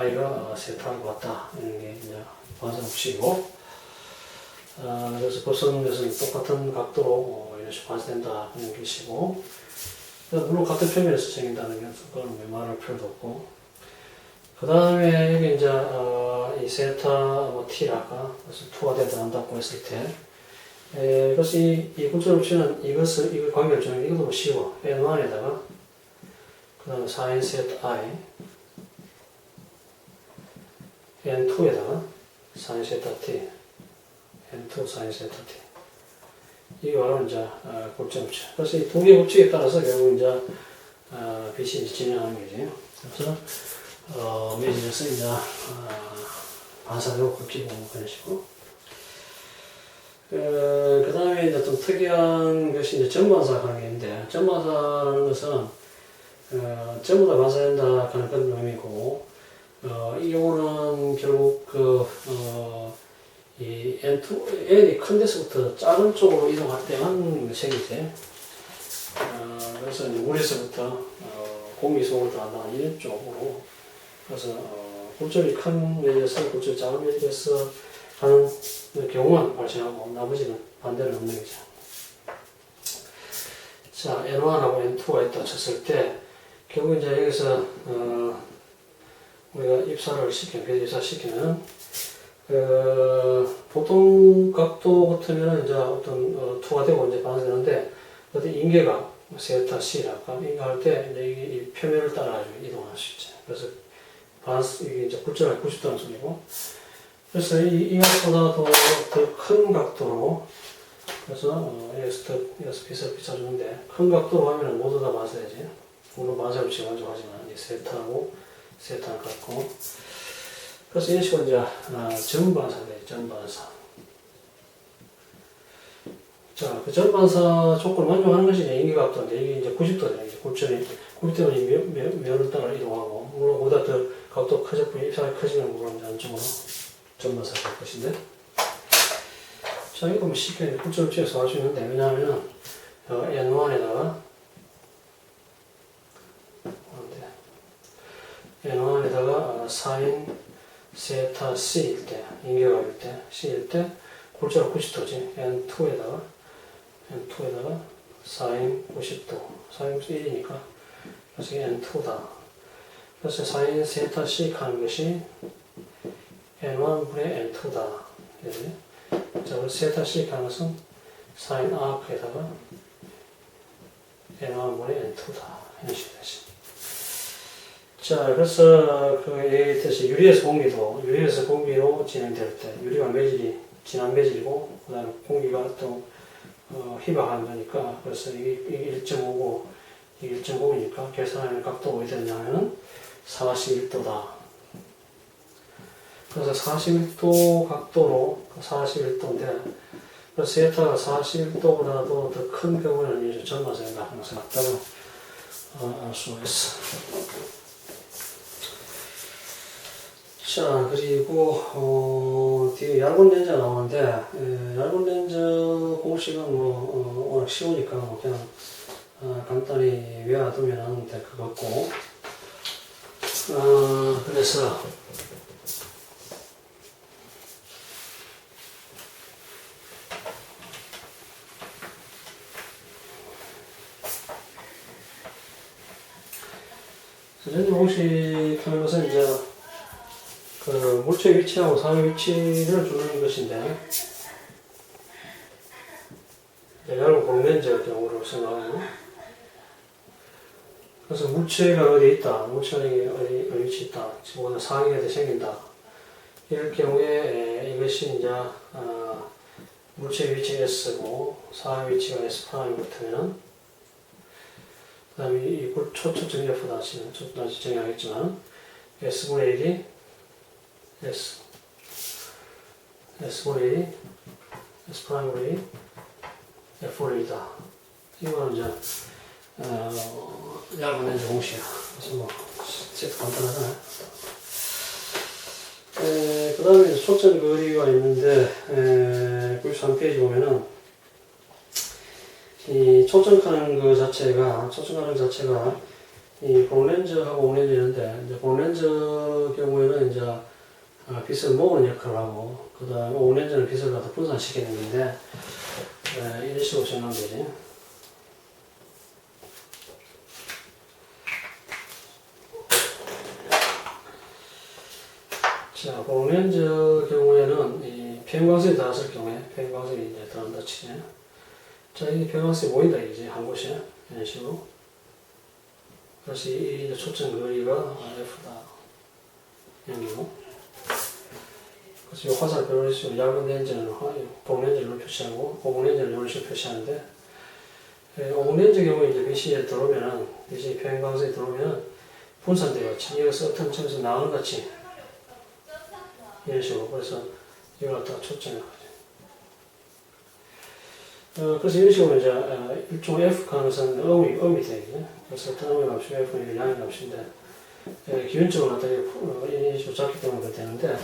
아이가 세타하고 왔다. 이런 게 이제 관사법칙이고, 아, 그래서 법성에서는 똑같은 각도로 어, 이런 식으로 관사된다. 하는 것이고, 물론 같은 표면에서 생긴다는 게 그건 뭐 말할 필요도 없고, 그 다음에 여기 이제 어, 이 세타 뭐 t라가 그래서 2가 대단한다고 했을 때, 에, 이것이 이 구조법칙은 이것을 이걸 관계를 주는 게 이것도 뭐 쉬워. n1에다가 그 다음에 4n 세타 i n2에다가 sin 세타 t, n2 sin 세타 t. 이게 바로 이제 어, 골점이죠. 그래서 이 두 개의 법칙에 따라서 결국 이제 어, 빛이 진행하는 거지. 그래서 어, 매진에서 이제 어, 반사적으로 걷기고 그런 식으로. 그, 그 다음에 이제 좀 특이한 것이 이제 전반사 관계인데, 전반사라는 것은, 어, 전부 다 반사된다 하는 그런 의미고, 어, 이 경우는 결국 그, 어, 이 N2, N이 큰 데서부터 작은 쪽으로 이동할 때만 생기지. 어, 그래서 이제 물에서부터, 어, 공기 속으로 들어간다 이런 쪽으로. 그래서, 어, 굴절이 큰 면에서 굴절이 작은 면에서 하는 경우만 발생하고, 나머지는 반대로 없는 거죠. 자, N1하고 N2가 있다 쳤을 때, 결국 이제 여기서, 어, 우리가 입사를 시키면, 그래서 입사 시키면, 그, 보통 각도 같으면 이제 어떤, 어, 투가 되고 이제 반사되는데, 어떤 인계각, 세타 C라까, 인계할 때, 이제 이게 이 표면을 따라가지고 이동할 수 있죠. 그래서, 반스, 이게 이제 굴절할 90도라는 소리고, 그래서 이, 이각보다도 더큰 각도로, 그래서, 어, 여기서 빛을 비춰주는데, 큰 각도로 하면 모두 다 반사되지. 물론 가져가지만, 이 세타하고, 세타는 같고, 그래서 이런 식으로 이제 아, 전반사돼 전반사. 자, 그 전반사 조건을 만족하는 것이 이제 인기각도인데 이게 이제 90도잖아요. 이제 90도는 90도는 면, 면을 따라 이동하고 물론 보다 더 각도 보이 입사가 커지면 물론 이제 안쪽으로 전반사가 될 것인데. 자, 이거 뭐 쉽게 9점을 찍어서 할 수 있는데 왜냐하면 어, N1에다가 N1에다가 사인 세타 C일 때, 인계각일 때, C일 때, 골자가 90도지. N2에다가, N2에다가 사인 90도. 사인 1이니까. 그래서 이게 N2다. 그래서 사인 세타 C 하는 것이 N1분의 N2다. 네. 자, 우리 세타 C 하는 것은 사인 아크에다가 N1분의 N2다. 이런 식으로 되지. 자, 그래서 그 얘기했듯이 유리에서 공기도 유리에서 공기로 진행될 때 유리가 매질이 진한 매질이고 그 다음에 공기가 또 어, 희박한 거니까 그래서 이게, 이게 1.5고 이게 1.5니까 계산하는 각도가 어디 되냐면은 41도다. 그래서 41도 각도로 41도인데 그 세타가 41도보다도 더 큰 경우에는 이제 전마선이다 항상 같다고 어, 알 수가 있어. 자, 그리고, 어, 뒤에 얇은 렌즈가 나오는데, 에, 얇은 렌즈 공식은 뭐, 어, 워낙 쉬우니까 뭐 그냥, 어, 간단히 외워두면 될 것 같고, 어, 그래서, 렌즈 공식 것은 이제, 그 물체 위치하고 상위 위치를 주는 것인데 얇은 공면제 경우로 생각하고 그래서 물체가 어디 있다, 물체가 어디, 위치 있다, 지금 상위가 어디 생긴다. 이럴 경우에 에, 이것이 이제 어, 물체 위치 S고 상위 위치가 S 프라임 같으면 그 다음에 이 초초 정렬프 다시 다시 정의하겠지만 S분의 1이 S S분의 1이 S 프라임분의 1 F분의 1이다. 이거는 이제 어, 얇은 렌즈 공식이야. 그래서 뭐 세트 간단하잖아요. 그 다음에 초점 거리가 있는데 에, 93페이지 보면은 이 초점하는 그 자체가 초점하는 자체가 이 볼렌즈하고 옥렌즈 있는데 이제 볼렌즈 경우에는 이제 아, 어, 빛을 모으는 역할을 하고 그 다음에 오렌지는 빛을 갖다 분산시키는 건데 네, 이런 식으로 정하면 되지. 자, 그 오렌지 경우에는 이 편광선이 닿았을 경우에 편광선이 이제 들어간다 치죠 자, 이 편광선이 모인다 이제 한 곳에 이런 식으로. 다시 이 초점 거리가 F다. 이런 경우. 이 화살 이런 식으로 얇은 렌즈는 본 렌즈를 표시하고 고무 렌즈를 이런 식으로 표시하는데 오렌즈 경우에 이제 빛이 들어오면은 빛이 평광선이 들어오면 분산돼요. 여기서 어떤 점에서 나오는 같이 이런 식으로 그래서 이걸 갖다가 초점을 어, 그래서 이런 식으로 이제 어, 일종 F 가능성은 음이 음이 되겠네. 그래서 어떤 음의 값이 F는 양의 값인데 에, 기본적으로 갖다 이렇게 푸- 어, 이런 식으로 잡기 때문에 되는데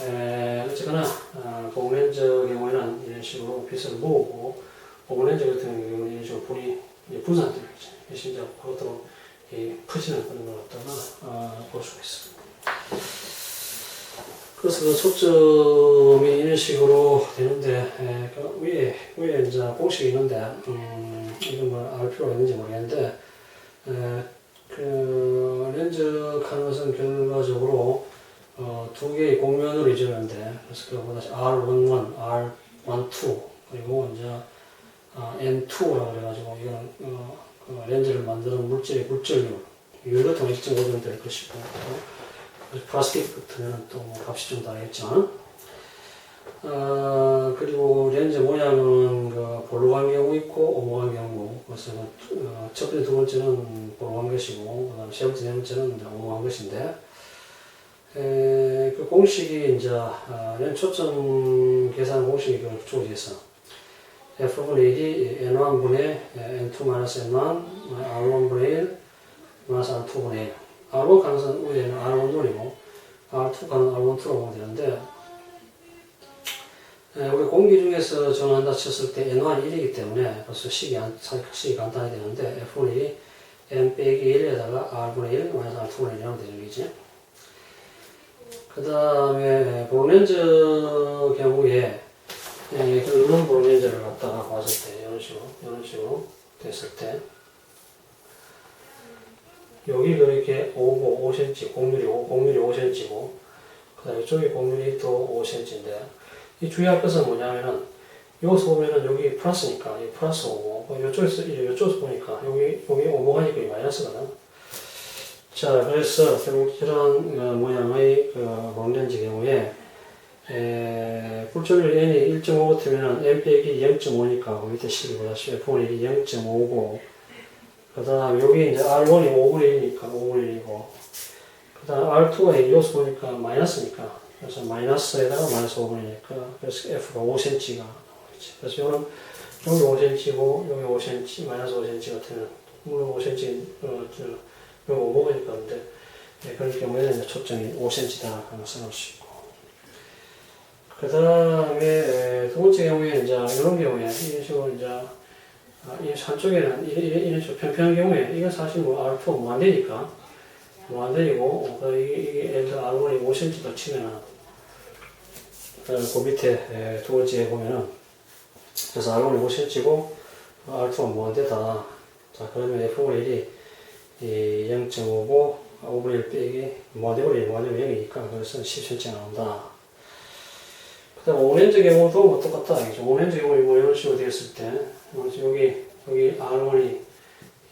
에, 어쨌거나 어, 보그렌즈 경우에는 이런 식으로 빛을 모으고 보그렌즈 같은 경우는 이런 식으로 불이 이제 분산되겠지. 그래서 이제 그것도 이 퍼지는 그런 걸 갖다가 어, 볼 수가 있습니다. 그래서 그 초점이 이런 식으로 되는데 에, 그 위에 위에 이제 공식이 있는데 음, 이건 뭐알 필요가 있는지 모르겠는데 에, 그 렌즈 가능성 결과적으로 어, 두 개의 공면으로 이루어지는데 그래서 그거보다 R11, R12 그리고 이제 아, N2라고 그래가지고 이거는 어, 그 렌즈를 만드는 물질의 물질률 율 같은 거 일정 고정 될 것이고 어, 플라스틱 같은 또뭐 값이 좀 다르겠지만 어, 그리고 렌즈 모양은 그 볼록한 경우 있고 오목한 경우 그래서 어, 첫 번째 두 번째는 볼록한 것이고 그다음 세 번째 네 번째는 오목한 것인데 에, 그 공식이 이제 아, 렌 초점 계산 공식이 있어. F분의 1이 N1분의 N2 N1 R1분의 1 마이너스 R2분의 1 R1 가능성 위에는 R1돌이고 R2 가능 R12라고 보면 되는데 에, 우리 공기 중에서 전환한다 쳤을 때 N1이 1이기 때문에 벌써 식이, 안- 식이 간단히 되는데 F분의 1이 N 빼기 1에다가 R분의 1 마이너스 R2분의 1이라고 되는 거지 그 다음에 볼렌즈 경우에 예, 그 이런 볼렌즈를 갖다가 봤을 때 이런 식으로 이런 식으로 됐을 때 여기 그렇게 5고 5cm 공률이 5, 공률이 5cm고 그 다음에 이쪽에 공률이 또 5cm인데 이 주의할 것은 뭐냐면은 여기서 보면은 여기 플러스니까 이 플러스 5고 이쪽에서 이쪽에서 보니까 여기 여기 오목하니까 이 마이너스거든 자, 그래서 결국 이런 어, 모양의 그 롱렌즈 경우에 에, 불조율 n이 1.5 같으면 n 빼기 0.5니까 밑에 식이 보다 F분의 1이 0.5고 그 다음 여기 이제 R1이 5분의 1이니까 5분의 1이고 그 다음 R2가 여기서 보니까 마이너스니까 그래서 마이너스에다가 마이너스 5분이니까 그래서 F가 5cm가 나오겠지. 그래서 이거는 여기 5cm고 여기 5cm 마이너스 5cm 같으면 물론 5cm 어, 저, 못 먹으니까 근데 네, 그럴 경우에는 초점이 5cm다 가능성을 수 있고. 그 다음에 두 번째 경우에 이제 이런 경우에 이런 식으로 이제 아, 이 한쪽에는 이런, 식으로 평평한 경우에 이건 사실 뭐 R2 뭐안 되니까 뭐안 되고 어, 그 이게, 이게 예를 들어 R1이 5cm 더 치면은 그, 그 밑에 에, 두 번째에 보면은 그래서 R1이 5cm고 R2가 뭐안 되다. 자 그러면 F분의 1이 이 0.5고 5분의 1 빼기 모델이 모델이 0이니까 그래서 10cm 나온다. 그 다음 오렌지 경우도 뭐 똑같다. 이죠. 오렌지 경우 뭐 이런 식으로 되었을 때 여기 여기 R1이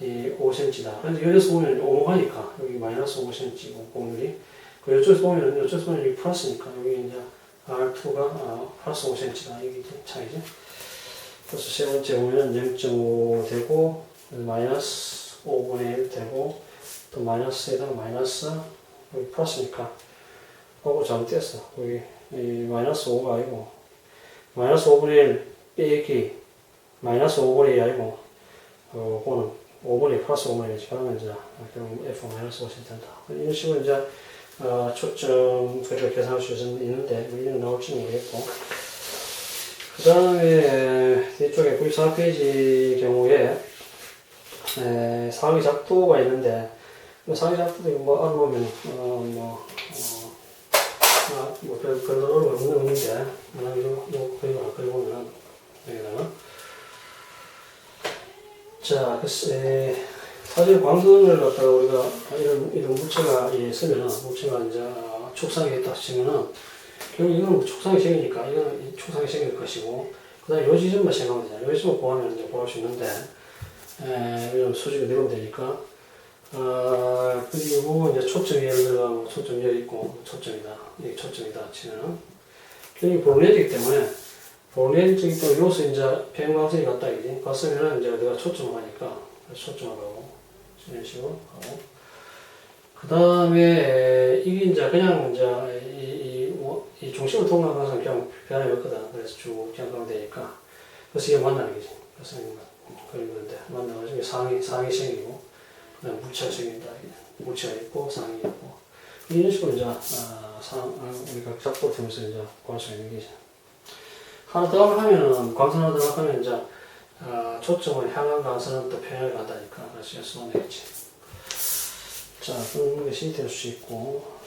이 5cm다. 근데 여기서 보면 오목하니까 여기 마이너스 5cm고 공률이 그 이쪽에서 보면 이쪽에서 보면 여기 플러스니까 여기 이제 R2가 아, 플러스 5cm다. 이게 차이죠. 그래서 세 번째 보면 0.5 되고 마이너스 5분의 1 되고 또 마이너스에다 마이너스 여기 플러스니까 하고 잘못됐어. 여기 이 마이너스 5가 아니고 마이너스 5분의 1 빼기 마이너스 5분의 1이 아니고 어, 그거는 5분의 1 플러스 5분의 1이지. 그러면 이제 결국 F 마이너스 5cm 된다. 이런 식으로 이제 어, 초점 그리고 계산할 수 있는데 뭐 이런 나올지 모르겠고. 그 다음에 뒤쪽에 94페이지 경우에 에, 사각의 작도가 있는데 뭐 상위 잡도 뭐 알아보면 어뭐 어, 아, 뭐 별 별로 어려운 건 없는데 만약 이거 이거 그리고 그리고는 여기다가 자 글쎄 에, 사실 광선을 갖다가 우리가 이런 이런 물체가 예, 쓰면은 물체가 이제 축상이 있다 치면은 결국 이건 뭐 축상이 생기니까 이거는 이 축상이 생길 것이고 그 다음에 요 지점만 생각하면 되잖아요. 요 지점 구하면 이제 구할 수 있는데 에, 수직이 내려오면 되니까. 어, 그리고 이제 초점이 예를 들어 초점 여기 있고 초점이다. 여기 초점이다 치면은. 여기 볼넷이기 때문에 볼넷이기 때문에 여기서 이제 평광선이 갔다 이지 갔으면은 이제 내가 초점을 하니까 초점을 하고 이런 식으로 하고. 그 다음에 이게 이제 그냥 이제 이, 이, 뭐, 이 중심을 통과한 것은 그냥 변함이 없거든. 그래서 쭉 그냥 가면 되니까. 그래서 이게 만나는 거지. 그래서 그리는데 만나가지고 상이 생기고 그 다음 물체가 생긴다. 물체가 있고 상이 있고 이런 식으로 이제 아, 상 아, 우리가 작도 통해서 이제 구할 수 있는 게죠. 하나 더 하면은 더 하면 이제 아, 초점을 향한 광선은 또 평양을 간다니까 그래서 써내겠지. 자 그런 것이 될 수 있고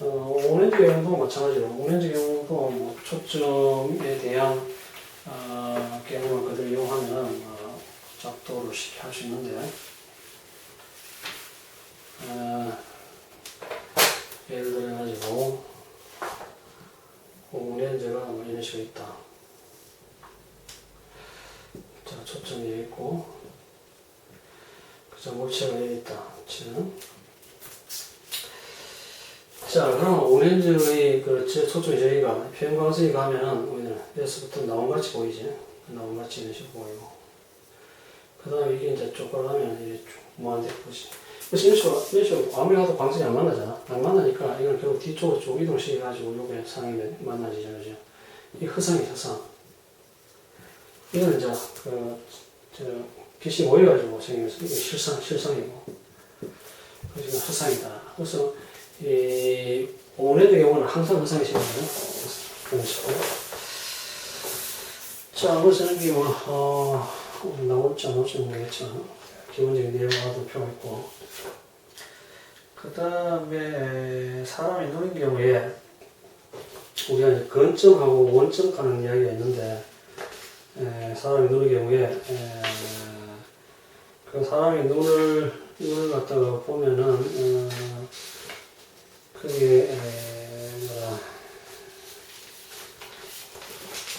어, 오렌지 경우도 마찬가지로 오렌지 경우도 뭐 초점에 대한 아, 경우를 그대로 이용하면 어, 작도를 쉽게 할 수 있는데 아, 예를 들어 가지고 오렌지가 뭐 이런 식으로 있다. 자 초점이 여기 있고 그자 물체가 여기 있다. 지금 자 그럼 오렌지의 그 제- 초점이 저기가 평광선이 가면은 우리는 여기서부터 나온같이 보이지 나온같이 이런 식으로 보이고 그 다음에 이게 이제 쪼그라면 이게 쭉 무한대 보지 그래서 이런 식으로 아무리 가도 광선이 안 만나잖아. 안 만나니까 이걸 결국 뒤쪽으로 쭉 이동시켜가지고 요게 상이 만나지죠. 그죠? 이 허상이 허상. 이거는 이제, 그, 저, 빛이 모여가지고 생기면서 이게 실상, 실상이고. 그래서 이건 허상이다. 그래서, 이, 오늘의 경우는 항상 허상이 생기거든. 그런 식으로. 자, 그래서 여기 뭐, 어, 나올지 안 나올지 모르겠지만, 기본적인 내용하고 표가 있고, 그 다음에 사람이 누린 경우에 우리가 근점하고 원점 가는 이야기가 있는데 에, 사람이 누는 경우에 에, 그 사람이 눈을 눈을 갖다가 보면은 어, 그게 에, 뭐라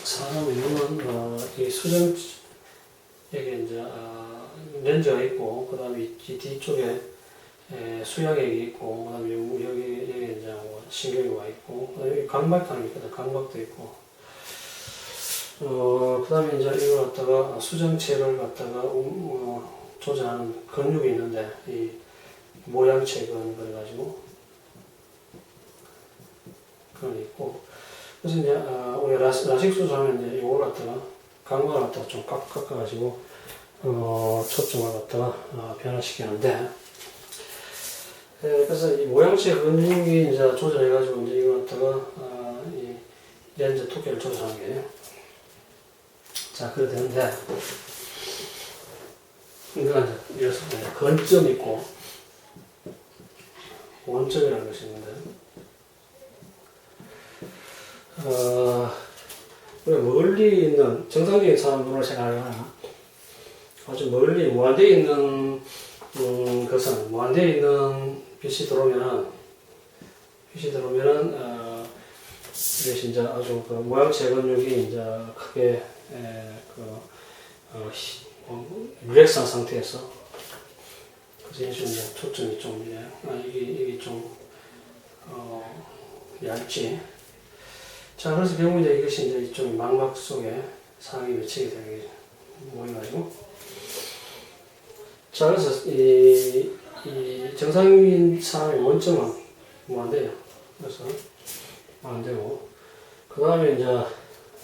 사람의 눈은 어, 이 수정 여기 이제 어, 렌즈가 있고 그 다음에 이 뒤쪽에 에, 수양액이 있고 그 다음에 여기 여기 여기 이제 뭐 신경이 와 있고 여기 게 있거든 각막도 있고. 어 그 다음에 이제 이걸 갖다가 수정체를 갖다가 음, 어, 조절하는 근육이 있는데 이 모양체근 그래가지고 그건 있고. 그래서 이제 아, 우리 라식 수술하면 이제 이걸 갖다가 각막을 갖다가 좀 깎, 깎아가지고 어 초점을 갖다가 어, 변화시키는데. 예, 그래서 이 모양체 근육이 이제 조절해가지고 이제 이거 갖다가 아, 이 렌즈 두께를 조절하는 게. 자, 그래 되는데, 이거 이제 이래서 이제 근점 있고, 원점이라는 것이 있는데, 어, 우리 멀리 있는, 정상적인 사람 눈을 생각하면 아주 멀리 무한대에 있는 음, 것은 무한대에 있는 빛이 들어오면은 빛이 들어오면은 어, 이것이 이제 아주 그 모양체 근육이 이제 크게 에, 그 어, 히- 어, 릴렉스한 상태에서 그래서 이제 초점이 좀 이제 아, 이게 이게 좀 어, 얇지. 자 그래서 결국 이제 이것이 이제 이쪽 망막 속에 상이 맺히게 되게 모여가지고 자 그래서 이 이 정상인 사람의 원점은 뭐 안 돼요. 그래서 뭐안 되고 그 다음에 이제 어,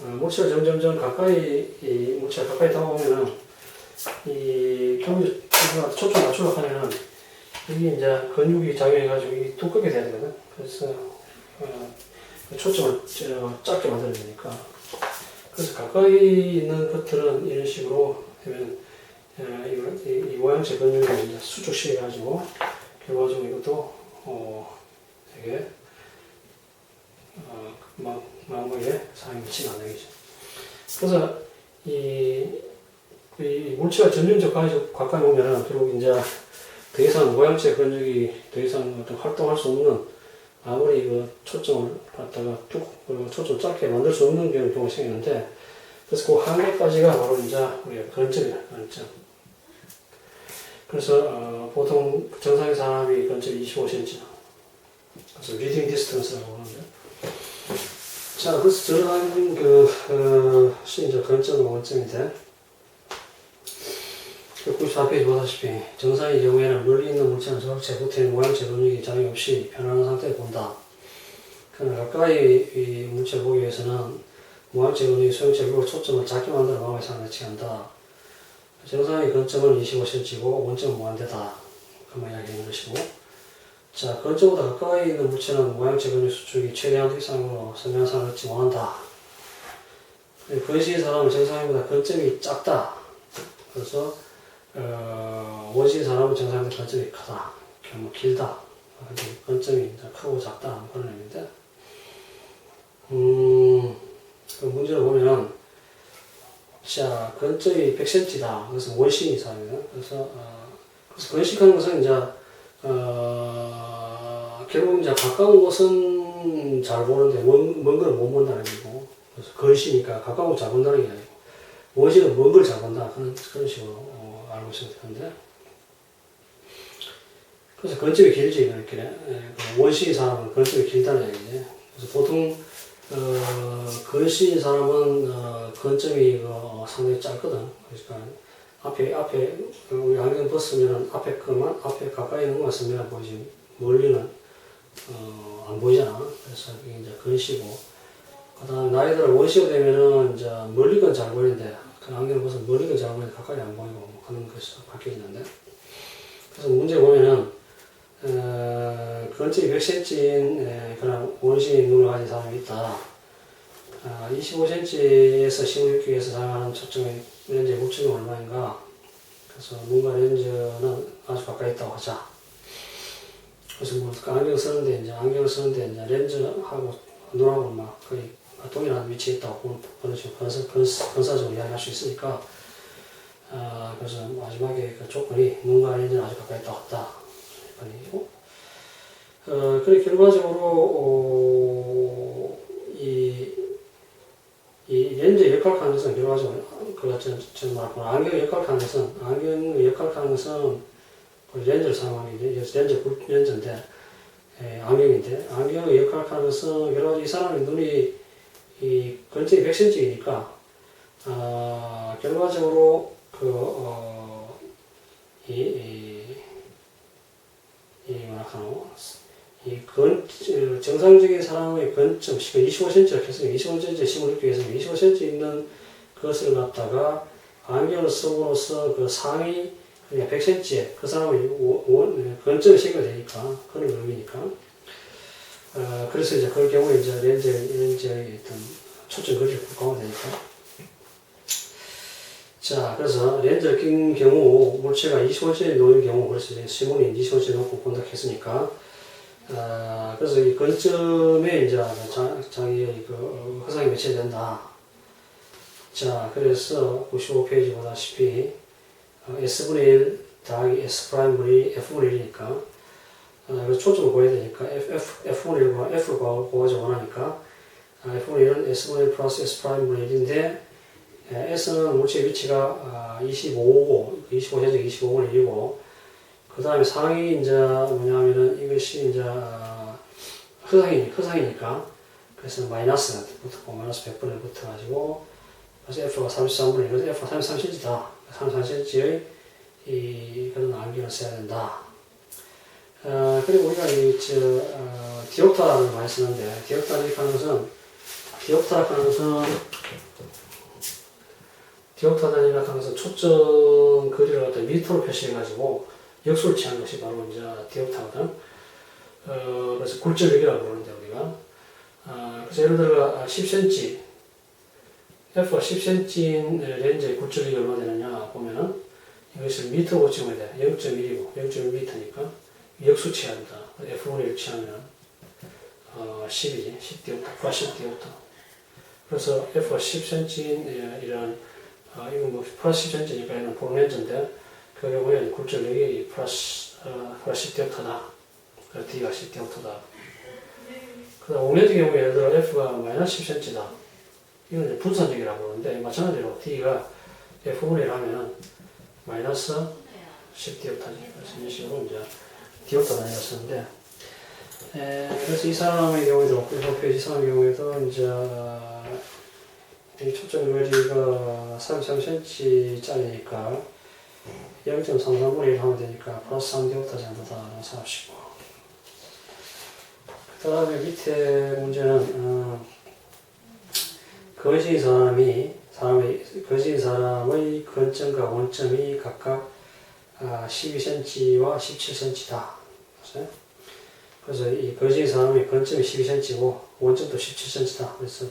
물체가 점점점 가까이 이 물체가 가까이 다가오면은 이 경주 이거 초점 맞추려 하면은 이게 이제 근육이 작용해가지고 이 두껍게 돼야 되거든. 그래서 어, 그 초점을 저- 작게 만들어야 되니까 그래서 가까이 있는 것들은 이런 식으로 하면 어, 이, 이, 이 모양체 근육을 이제 수축시켜 가지고 결과적으로 이것도 어, 되게 어, 막 마음에 사용이 미치는 얘기죠. 그래서 이, 이 물체가 가까이, 가까이 오면은 결국 이제 더 이상 모양체 근육이 더 이상 어떤 활동할 수 없는 아무리 그 초점을 갖다가 뚝 그리고 초점 짧게 만들 수 없는 경우가 생기는데 그래서 그 한계까지가 바로 이제 우리가 근점이야 근점. 그래서 어, 보통 정상의 사람이 근점이 25cm. 그래서 리딩 디스턴스라고 하는데. 자, 그래서 저런 그, 어, 이제 근점은 원점인데, 그 94페이지 보다시피, 정상의 경우에는 멀리 있는 물체는 저렇게 붙어있는 모양체 근육이 장애 없이 변하는 상태를 본다. 그러나 가까이 이 물체를 보기 위해서는 모양체 근육이 소형체로 초점을 작게 만들어 마음의 상을 취한다. 정상의 근점은 25cm고 원점은 무한대다. 그만 이야기하는 것이고. 자, 근점보다 가까이 있는 물체는 모양체 근육 수축이 최대한 이상으로 선명상을 얻지 못한다. 근시의 사람은 정상보다 근점이 작다. 그래서 어, 원시 사람은 정상보다 근점이 크다. 뭐 길다. 이제 크고 작다. 그런 의미인데. 음, 그 문제를 보면은 자, 근점이 100cm다. 그래서 원시 이상이에요. 그래서, 어, 그래서 건식하는 것은 이제, 어, 결국 이제 가까운 곳은 잘 보는데, 먼, 먼 거는 못 본다는 얘기고. 그래서 건시니까 가까운 거잘 본다는 게 아니고, 원시는 먼 걸 잘 본다. 그런, 그런 식으로 어, 알고 있으면 되는데. 그래서 근점이 길지, 이렇게. 예, 그 원시 사람은 근점이 길다는 얘기지. 그래서 보통, 어, 근시인 사람은 어, 근점이 어, 상당히 짧거든. 그러니까 앞에 앞에 어, 우리 안경 벗으면 앞에 거만 앞에 가까이 있는 것만 쓰면 보이지 멀리는 어, 안 보이잖아. 그래서 이제 근시고 그 다음 나이 들어 원시가 되면은 이제 멀리 건 잘 보이는데 그 안경 벗으면 멀리 건잘 보이는데 가까이 안 보이고 뭐 그런 것이 바뀌어지는데 그래서 문제 보면은 어, 근점이 100cm인 그런 원시인 눈을 가진 사람이 있다. 아, 25cm에서 16기에서 사용하는 초점의 렌즈의 물체는 얼마인가? 그래서 뭔가 렌즈는 아주 가까이 있다고 하자. 그래서 뭐 안경 쓰는데 이제 안경을 쓰는데 이제 렌즈하고 눈하고 막 거의 동일한 위치에 있다고 보는 건사, 건사, 건사적으로 이야기할 수 있으니까 아, 그래서 마지막에 그 조건이 눈과 렌즈는 아주 가까이 있다고 했다. 아니고 어, 그래 결과적으로 어, 이, 이 렌즈 역할하는 것은 결과적으로 그가 전, 전 말고 안경 역할하는 것은 안경 역할하는 것은 그 렌즈를 사용하는 게 렌즈 굴- 렌즈인데 에, 안경인데 안경의 역할하는 것은 결과적으로 이 사람의 눈이 이 근처에 100cm이니까 아, 결과적으로 그 어, 이, 이 이 뭐라카노 이 근, 어, 정상적인 사람의 근점, 25cm라 해서 25cm 심을 넣기 위해서 25cm 있는 것을 갖다가 안경을 쓰고로서 그 상위 그러니까 100cm에 그 사람의 원- 원- 근점을 시켜야 되니까 그런 의미니까 어, 그래서 이제 그 경우에 이제 렌즈, 렌즈의 어떤 초점 거리를 가면 되니까. 자, 그래서 렌즈를 낀 경우, 물체가 25cm 놓인 경우, 그래서 이제 시몬이 25cm 놓고 본다 했으니까, 아, 그래서 이 근점에 이제 자, 자기의 그 허상이 매체된다. 자, 그래서 95페이지 보다시피, 어, S분의 1 더하기 S 프라임 분의 F분의 1이니까, 아, 그래서 초점을 구해야 되니까, F, F, F분의 1과 F를 구하지 원하니까, 아, F분의 1은 S분의 1 플러스 S 프라임분의 1인데, 예, S는 물체 위치가 25고, 25 현재 25분의 1이고, 그 다음에 상이 이제 뭐냐면은 이것이 이제 허상이, 허상이니까, 그래서 마이너스가 붙고, 마이너스 100분에 붙어가지고, 그래서 F가 33분의 1, 그래서 F가 33cm다. 33cm의 이, 그런 안경을 써야 된다. 어, 그리고 우리가 이, 저, 어, 디옵타를 많이 쓰는데, 디옵타를 하는 것은, 디옵타를 하는 것은, 디옵타단이라 하는 것은 초점 거리를 갖다 미터로 표시해가지고 역수를 취한 것이 바로 이제 디옵타거든. 어, 그래서 굴절력이라고 부르는데 우리가. 어, 그래서 예를 들어 10cm, F가 10cm인 렌즈의 굴절력이 얼마 되느냐 보면은 이것을 미터로 고치면 돼. 0.1이고 0.1m니까 역수치합니다. F분의 1 취하면 어, 10이지. 10디옵터, 플러스 10디옵터. 그래서 F가 10cm인 이런 아, 이건 뭐 플러스 10cm니까 얘는 보론렌즈인데 그 경우에 굴절력이 플러스 어, 플러스 10디옵터다. 그래서 D가 10디옵터다. 그 다음 옥레드 경우에 예를 들어 F가 마이너스 10cm다. 이건 이제 분산적이라고 그러는데 마찬가지로 D가 F분의 1 하면 마이너스 10디옵터지. 그래서 이런 식으로 이제 단위가 쓰는데 에, 그래서 이 사람의 경우에도 이번 페이지 사람의 경우에도 이제 이 초점 거리가 33cm짜리니까 0.33분의 1 하면 되니까 플러스 3디옵터 정도다 생각하시고 그 다음에 밑에 문제는 어, 거진 사람이 사람의 거진 사람의 근점과 원점이 각각 아, 12cm와 17cm다. 그래서 이 거진 사람의 근점이 12cm고 원점도 17cm다. 그래서 어,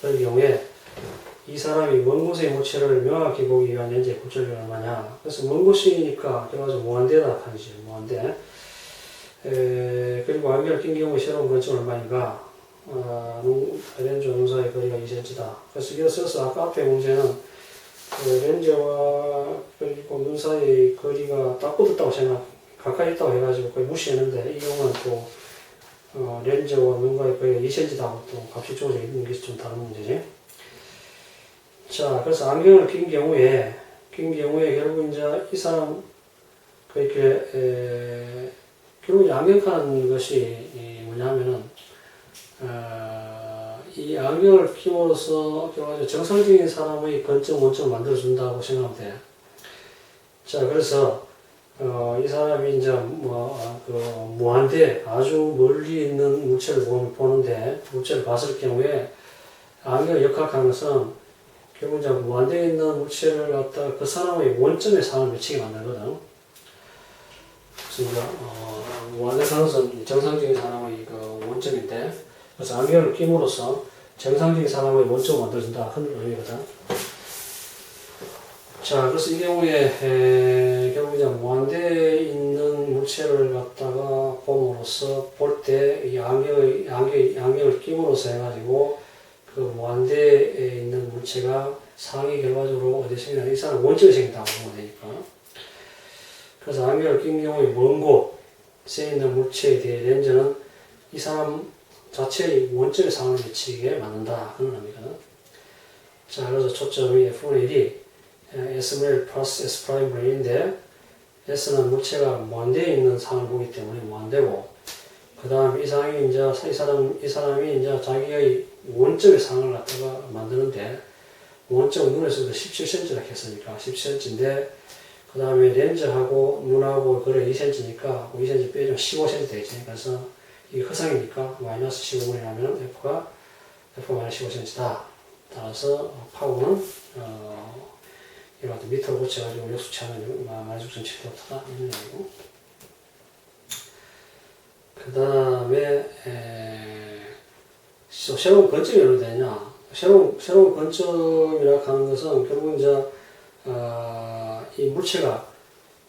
그런 경우에 이 사람이 먼 곳의 물체를 명확히 보기 위한 연재 굴절이 얼마냐. 그래서 먼 곳이니까 그래가지고 무한대다 하지 무한대. 에, 그리고 완결 낀 경우 새로운 근점 얼마인가. 어, 렌즈 농사의 거리가 2cm다. 그래서 이거 써서 아까 앞에 문제는 그 렌즈와 그리고 눈 사이 거리가 딱 붙었다고 생각, 가까이 있다고 해가지고 거의 무시했는데 이 경우는 또 어, 렌즈와 눈과의 거리가 2cm다 또 값이 주어져 있는 게 좀 다른 문제지. 자, 그래서 안경을 낀 경우에 낀 경우에 결국 이제 이 사람 그렇게 에, 결국 이제 안경 까는 것이 이 뭐냐면은 어, 이 안경을 끼워서 결국 정상적인 사람의 근점 원점을 만들어준다고 생각하면 돼. 자, 그래서 어, 이 사람이 이제 뭐, 아, 그 무한대 아주 멀리 있는 물체를 보- 보는데 물체를 봤을 경우에 안경을 역학하는 것은 결국 이제 무한대에 있는 물체를 갖다 그 사람의 원점에 상을 미치게 만들거든. 그래서 이제 어, 무한대 상은 정상적인 사람의 그 원점인데 그래서 안경을 끼므로써 정상적인 사람의 원점을 만들어준다 그런 의미거든. 자, 그래서 이 경우에 에, 결국 이제 무한대에 있는 물체를 갖다가 봄으로써 볼 때 이 안경의 안경 안경을 끼므로써 해가지고 그 무한대에 있는 물체가 상이 결과적으로 어디 생기냐 이 사람 원점에 생긴다고 보면 되니까. 그래서 안경을 낀 경우에 먼 곳에 있는 물체에 대해 렌즈는 이 사람 자체의 원점에 상을 미치게 만든다 그런 의미거든. 자, 그래서 초점이 F분의 1이 S분의 플러스 S 프라임분의 1인데 S는 물체가 먼데에 있는 상을 보기 때문에 무한대고 그 다음 이 상이 이제 이 사람 이 사람이 이제 자기의 원점의 상을 갖다가 만드는데 원점 눈에서도 17cm라 했으니까 17cm인데 그 다음에 렌즈하고 눈하고 그래 2cm니까 2cm 빼면 15cm 되지. 그래서 이게 허상이니까 마이너스 15분이라면 F가 F 마이너스 15cm다. 따라서 파워는 어, 이거 같은 밑으로 붙여가지고 역수치 하면 마이너스 6.7도다. 이런 얘기고. 그 다음에 새로운 건점이 어느 되냐. 새로운 새로운 건점이라 하는 것은 결국 이제 어, 이 물체가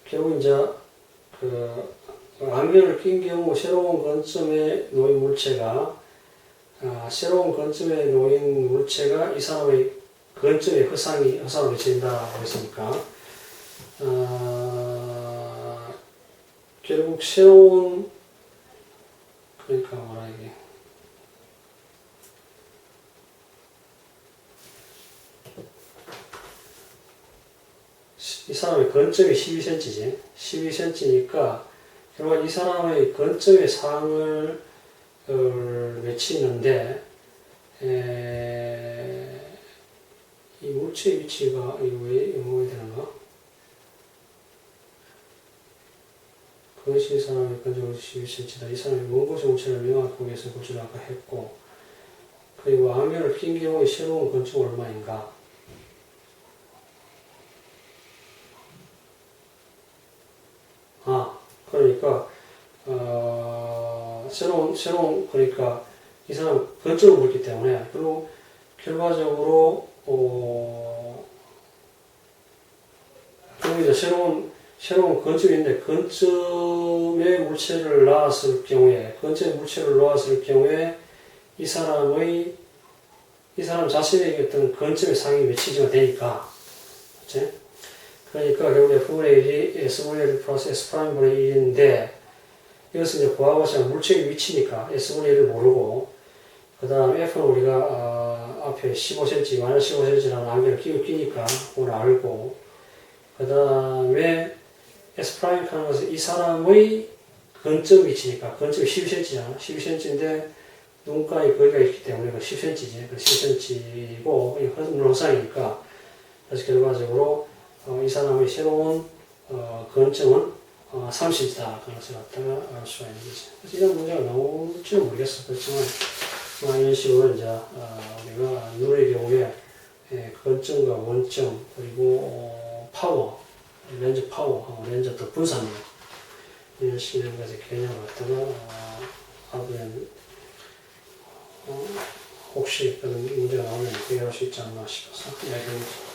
결국 이제 그 안경을 낀 경우 새로운 건점에 놓인 물체가 아, 새로운 건점에 놓인 물체가 이 사람의 건점의 허상이 허상을 미친다고 했으니까. 아, 결국 새로운 그러니까 뭐라 이게. 이 사람의 건점이 12cm지. 12cm니까 결국 이 사람의 건점의 상을 어, 맺히는데 에, 이 물체의 위치가 왜 뭐가 되는가? 그것이 이 사람의 건점을 12cm다. 이 사람이 먼 곳의 물체를 명확히 보기 위해서 고치를 아까 했고 그리고 안면을 낀 경우에 새로운 건점 얼마인가? 아, 그러니까 어, 새로운 새로운 그러니까 이 사람 건점을 보기 때문에 그리고 결과적으로 어, 그리고 이제 새로운 새로운 있는데 건점에 물체를 놔왔을 경우에 건점에 물체를 놓았을 경우에 이 사람의 이 사람 자신에게 어떤 건점의 상이 위치가 되니까 그치? 그러니까 결국 F분의 1이 S분의 1 플러스 S'분의 1인데 이것은 이제 싶은 물체의 위치니까 S분의 1을 모르고 그 다음 F는 우리가 어, 앞에 15cm, 마이너스 15cm라는 안개를 끼고 끼니까 그걸 알고 그 다음에 S 프라임 하는 것은 이 사람의 근점 위치니까 근점이 12cm잖아. 12cm인데 눈가에 거기가 있기 때문에 그 10cm지. 그 10cm고 이 물호상이니까 그래서 결과적으로 어, 이 사람의 새로운 어, 근점은 어, 30이다. 그런 것을 갖다가 알 수가 있는 거지. 이런 문제가 나올지는 모르겠어. 그렇지만 뭐 이런 식으로 이제 어, 우리가 눈의 경우에 예, 근점과 원점 그리고 어, 파워 렌즈 파워하고 렌즈 더 분산력 이런 식의 여러 가지 개념을 갖다가 어, 하면 어, 혹시 그런 문제가 나오면 해결할 수 있지 않나 싶어서 이야기합니다.